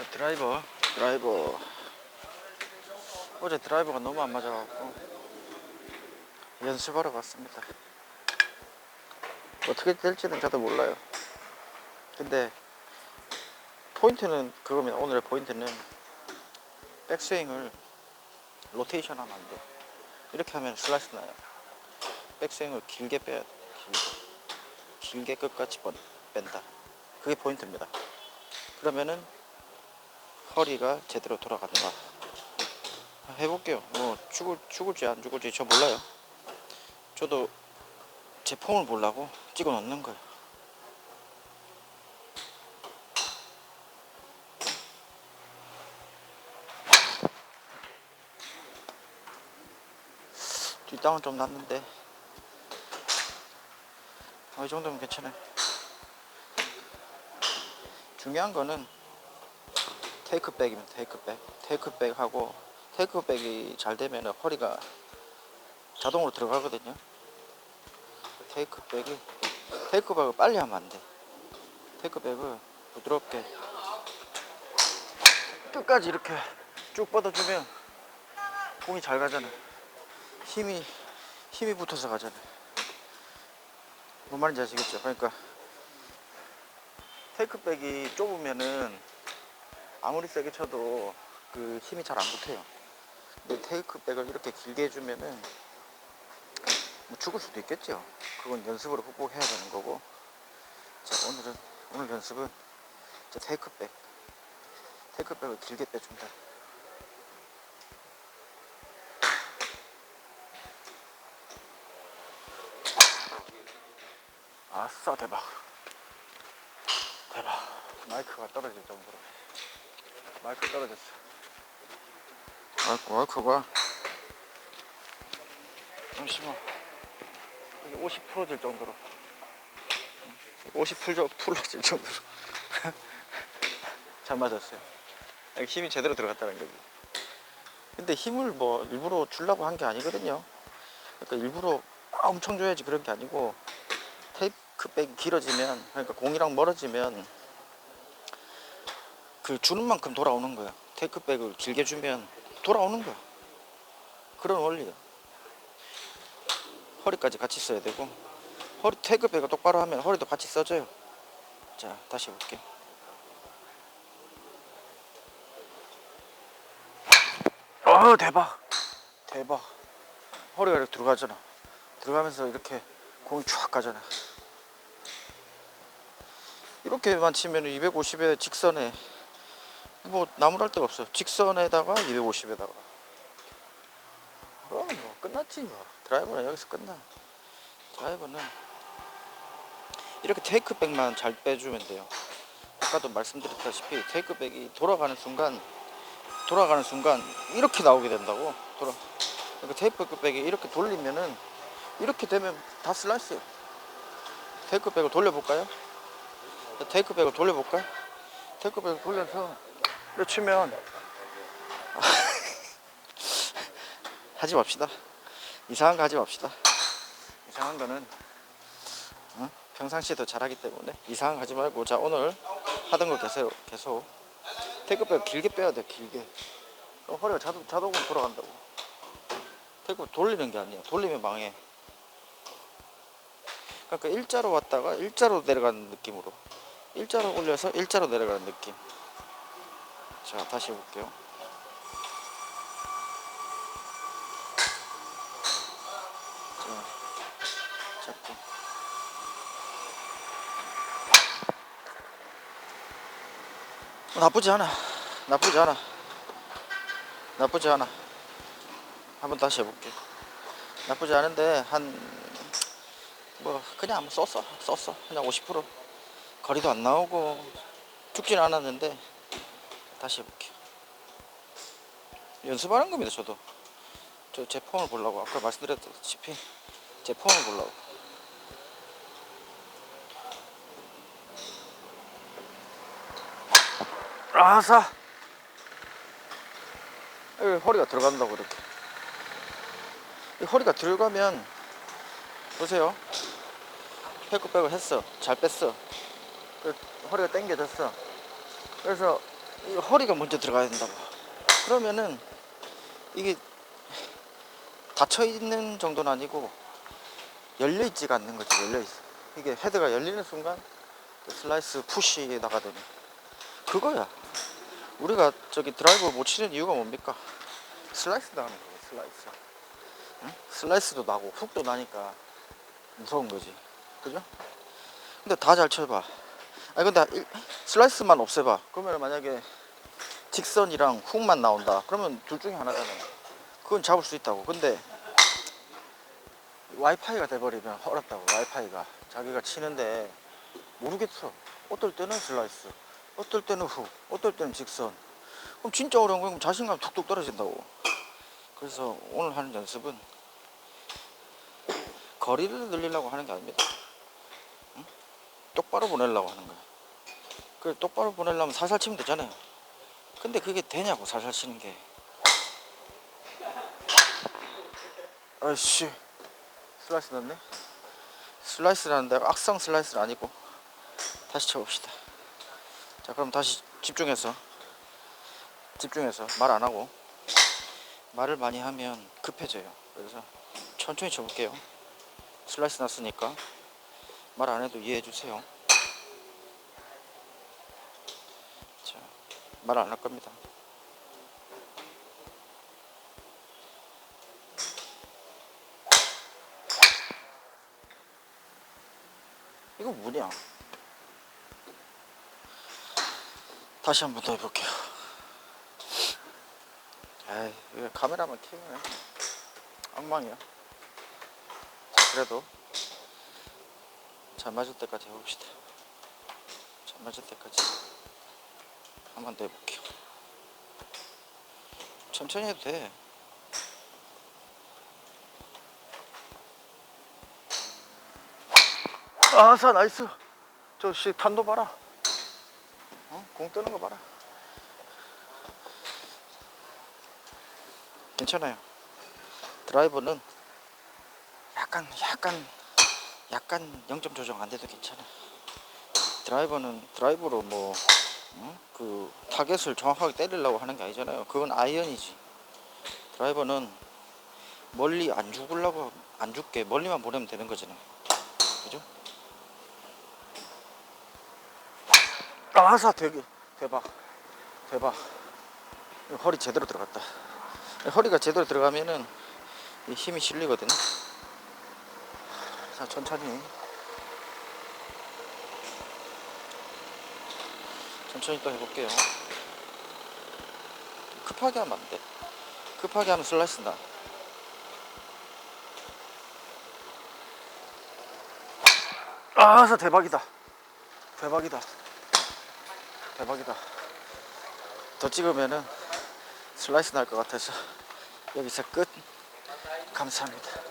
자, 드라이버, 드라이버. 어제 드라이버가 너무 안 맞아갖고 연습하러 갔습니다. 어떻게 될지는 저도 몰라요. 근데 포인트는 그거면 오늘의 포인트는 백스윙을 로테이션 하면 안 돼. 이렇게 하면 슬라이스 나요. 백스윙을 길게 빼야 돼. 길게. 길게 끝까지 번- 뺀다. 그게 포인트입니다. 그러면은 허리가 제대로 돌아간다. 해볼게요. 뭐 죽을 죽을지 안 죽을지 저 몰라요. 저도 제 폼을 보려고 찍어 놓는 거예요. 뒷땅은 좀 났는데 어, 이 정도면 괜찮아요. 중요한 거는 테이크백이면 테이크백. 테이크백 하고 테이크백이 잘 되면 허리가 자동으로 들어가거든요. 테이크백이 테이크백을 빨리 하면 안 돼. 테이크백을 부드럽게 끝까지 이렇게 쭉 뻗어주면 공이 잘 가잖아. 힘이 힘이 붙어서 가잖아. 뭔 말인지 아시겠죠? 그러니까 테이크백이 좁으면은 아무리 세게 쳐도 그 힘이 잘 안 붙어요. 근데 테이크백을 이렇게 길게 해주면은 뭐 죽을 수도 있겠죠. 그건 연습으로 극복해야 되는 거고. 자 오늘은 오늘 연습은 자 테이크백 테이크백을 길게 빼준다. 아싸 대박 대박 마이크가 떨어질 정도로 마이크 떨어졌어. 마이크 마이크가 잠시만 이게 50%될 정도로. 50% 풀어질 정도로. 잘 맞았어요. 힘이 제대로 들어갔다는 거지. 근데 힘을 뭐 일부러 주려고 한 게 아니거든요. 그러니까 일부러 엄청 줘야지 그런 게 아니고 테이크 백이 길어지면 그러니까 공이랑 멀어지면 그 주는 만큼 돌아오는 거야. 테이크백을 길게 주면 돌아오는 거야. 그런 원리야. 허리까지 같이 써야 되고 허리 테이크백을 똑바로 하면 허리도 같이 써져요. 자 다시 해볼게. 어 대박 대박 허리가 이렇게 들어가잖아. 들어가면서 이렇게 공이 쫙 가잖아. 이렇게만 치면 250에 직선에 뭐 나무랄 데가 없어요. 직선에다가 250에다가. 그럼 뭐 끝났지 뭐. 드라이버는 여기서 끝나. 드라이버는 이렇게 테이크백만 잘 빼주면 돼요. 아까도 말씀드렸다시피 테이크백이 돌아가는 순간 돌아가는 순간 이렇게 나오게 된다고. 돌아. 그러니까 테이크백이 이렇게 돌리면은 이렇게 되면 다 슬라이스예요. 테이크백을 돌려볼까요? 테이크백을 돌려볼까요? 테이크백을 돌려서 이렇게 치면 하지 맙시다. 이상한 거 하지 맙시다. 이상한 거는 어? 평상시에 더 잘하기 때문에 이상한 거 하지 말고. 자 오늘 하던 거 계속 계속. 테이크백 길게 빼야 돼 길게. 그럼 허리가 자동, 자동으로 돌아간다고. 테이크백 돌리는 게 아니야. 돌리면 망해. 그러니까 일자로 왔다가 일자로 내려가는 느낌으로. 일자로 올려서 일자로 내려가는 느낌 자 다시 해볼게요. 자 잡고. 어, 나쁘지 않아. 나쁘지 않아. 나쁘지 않아. 한번 다시 해볼게 나쁘지 않은데 한 뭐 그냥 한번 썼어. 썼어. 그냥 50% 거리도 안 나오고 죽진 않았는데 다시 해볼게요. 연습하는 겁니다 저도. 저 제 폼을 보려고. 아까 말씀드렸다시피 제 폼을 보려고. 아싸! 여기 허리가 들어간다고 이렇게. 이 허리가 들어가면 보세요. 페이크백을 했어. 잘 뺐어. 그 허리가 당겨졌어. 그래서 이 허리가 먼저 들어가야 된다고. 그러면은 이게 닫혀 있는 정도는 아니고 열려 있지가 않는 거지. 열려 있어. 이게 헤드가 열리는 순간 그 슬라이스 푸시에 나가되는 그거야. 우리가 저기 드라이브 못 치는 이유가 뭡니까? 슬라이스 나가는 거야. 슬라이스. 응? 슬라이스도 나고 훅도 나니까 무서운 거지. 그죠? 근데 다 잘 쳐봐. 아니 근데 일- 슬라이스만 없애봐. 그러면 만약에 직선이랑 훅만 나온다. 그러면 둘 중에 하나잖아. 그건 잡을 수 있다고. 근데 와이파이가 돼버리면 어렵다고. 와이파이가 자기가 치는데 모르겠어. 어떨 때는 슬라이스, 어떨 때는 훅, 어떨 때는 직선. 그럼 진짜 어려운 거면 자신감 툭툭 떨어진다고. 그래서 오늘 하는 연습은 거리를 늘리려고 하는 게 아닙니다. 응? 똑바로 보내려고 하는 거야. 그 똑바로 보내려면 살살 치면 되잖아요. 근데 그게 되냐고 살살 치는 게. 아이씨 슬라이스 났네. 슬라이스라는데 악성 슬라이스는 아니고 다시 쳐봅시다. 자 그럼 다시 집중해서 집중해서 말 안 하고 말을 많이 하면 급해져요. 그래서 천천히 쳐볼게요. 슬라이스 났으니까 말 안 해도 이해해 주세요. 자, 말 안 할 겁니다. 이거 뭐냐? 다시 한 번 더 해볼게요. 에이, 카메라만 켜면 엉망이야. 자, 그래도 잘 맞을 때까지 해봅시다. 잘 맞을 때까지 한 번 더 해볼게요. 천천히 해도 돼. 아사 나이스. 저씨 탄도 봐라. 어? 공 뜨는 거 봐라. 괜찮아요. 드라이버는 약간 약간 약간 0점 조정 안 돼도 괜찮아. 드라이버는 드라이버로 뭐, 어? 그 타겟을 정확하게 때리려고 하는 게 아니잖아요. 그건 아이언이지. 드라이버는 멀리 안 죽으려고 안 죽게 멀리만 보내면 되는 거잖아. 그죠? 아사 되게 대박 대박 허리 제대로 들어갔다. 허리가 제대로 들어가면은 이 힘이 실리거든. 자 천천히 천천히 또 해볼게요. 급하게 하면 안 돼. 급하게 하면 슬라이스 나. 아사 대박이다. 대박이다. 대박이다. 더 찍으면은 슬라이스 날 것 같아서 여기서 끝. 감사합니다.